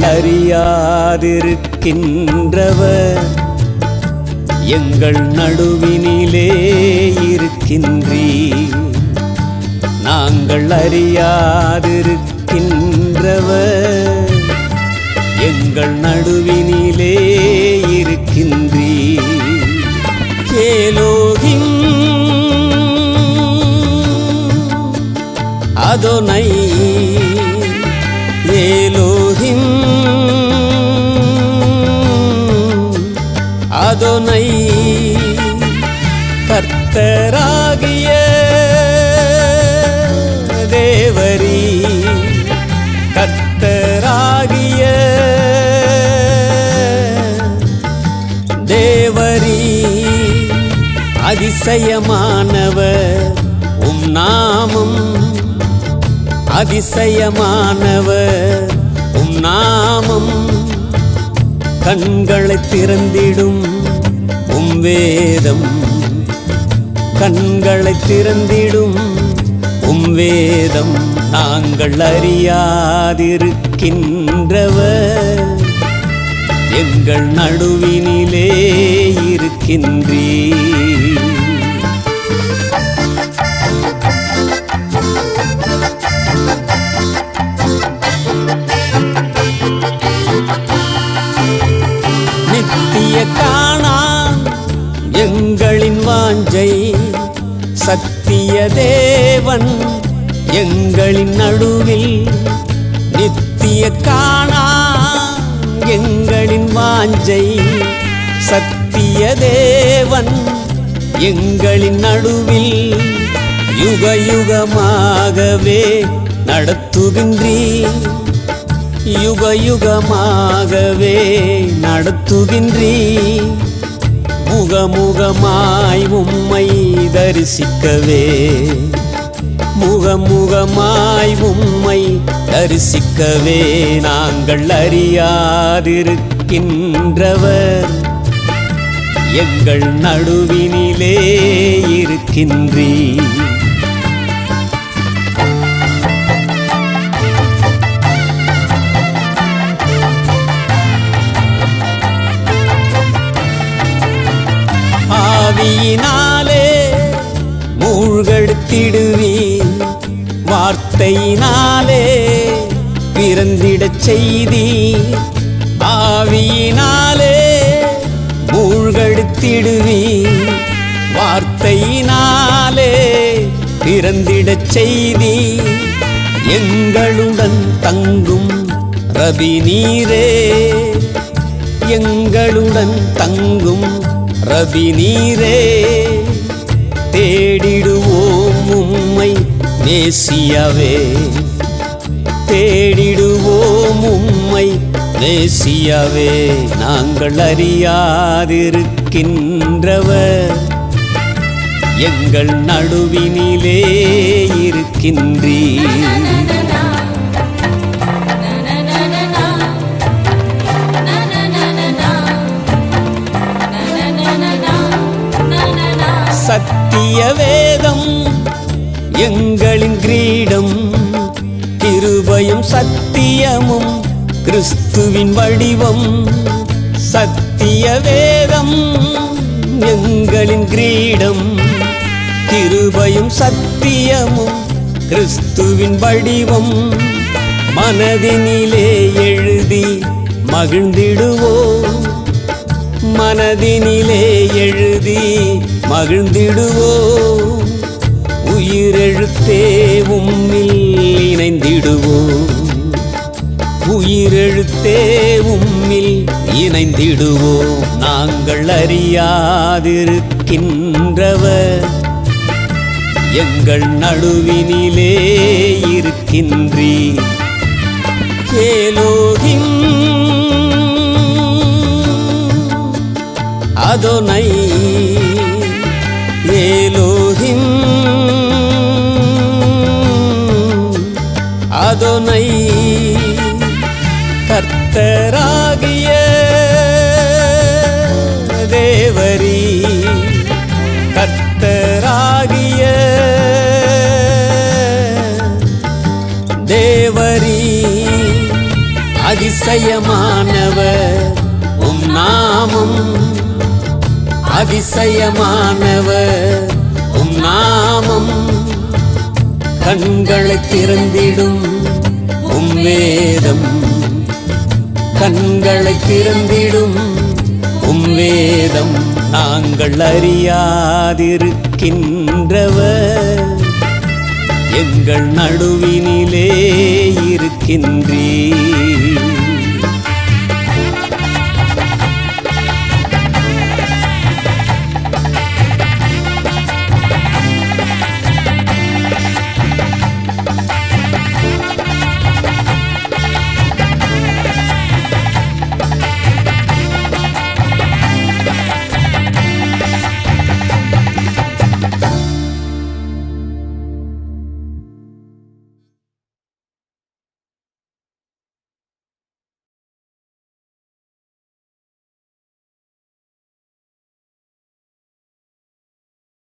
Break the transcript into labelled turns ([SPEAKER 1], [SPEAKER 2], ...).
[SPEAKER 1] நாங்கள் அறியாதிருக்கின்றவர் எங்கள் நடுவினிலே இருக்கின்றீர். நாங்கள் அறியாதிருக்கின்றவர். எங்கள் நடுவினிலே இருக்கின்றீர். ஏலோகிம் அதோனை அதோனை கர்த்தராகிய தேவரி கர்த்தராகிய தேவரி அதிசயமானவர் உம் நாமம் அதிசயமானவர் உம் நாமம் கண்களை திறந்திடும். வேதம். கண்களை திறந்திடும் உம் வேதம். நாங்கள் அறியாதிருக்கின்றவர். எங்கள் நடுவினிலே இருக்கின்றீர். சத்திய தேவன் எங்களின் நடுவில் நித்திய காணா எங்களின் வாஞ்சை. சத்திய தேவன் எங்களின் நடுவில் யுக யுகமாகவே நடத்துகின்றீர். யுக யுகமாகவே நடத்துகின்றீ முகமுகமாய் உம்மை தரிசிக்கவே. முகமுகமாய் உம்மை தரிசிக்கவே. நாங்கள் அறியாதிருக்கின்றவர். எங்கள் நடுவினிலே இருக்கின்றீர். ஆவியினாலே மூழ்கெடுத்திடுவி வார்த்தையினாலே பிறந்திடச் செய்தி ஆவியினாலே மூழ்கெடுத்திடுவி வார்த்தையினாலே பிறந்திடச் செய்தி எங்களுடன் தங்கும் ரபி நீரே. எங்களுடன் தங்கும் ரவி நீரே தேடிடுவோம் உம்மை நேசியவே. தேடிடுவோம் உம்மை நேசியவே. நாங்கள் அறியாதிருக்கின்றவர். எங்கள் நடுவினிலே இருக்கின்றீர். சத்திய வேதம் எங்களின் கிரீடம். கிருபையும் சத்தியமும் கிறிஸ்துவின் வடிவம். சத்திய வேதம் எங்களின் கிரீடம். கிருபையும் சத்தியமும் கிறிஸ்துவின் வடிவம். மனதினிலே எழுதி மகிழ்ந்திடுவோம். மனதினிலே எழுதி மகிழ்ந்திடுவோம் உயிரெழுத்தே உம்மில் இணைந்திடுவோம் உயிரெழுத்தே உம்மில் இணைந்திடுவோம் நாங்கள் அறியாதிருக்கின்றவர். எங்கள் நடுவினிலே இருக்கின்றீர். ஏலோகிம் அதோனை கர்த்தராகிய தேவரி கர்த்தராகிய தேவரி அதிசயமானவர் உம் நாமம் அதிசயமானவர் உம் நாமம் கண்களை திறந்திடும் உம் வேதம் கண்களை திறந்திடும். உம் வேதம் நாங்கள் அறியாதிருக்கின்றவர். எங்கள் நடுவினிலே இருக்கின்றீர்.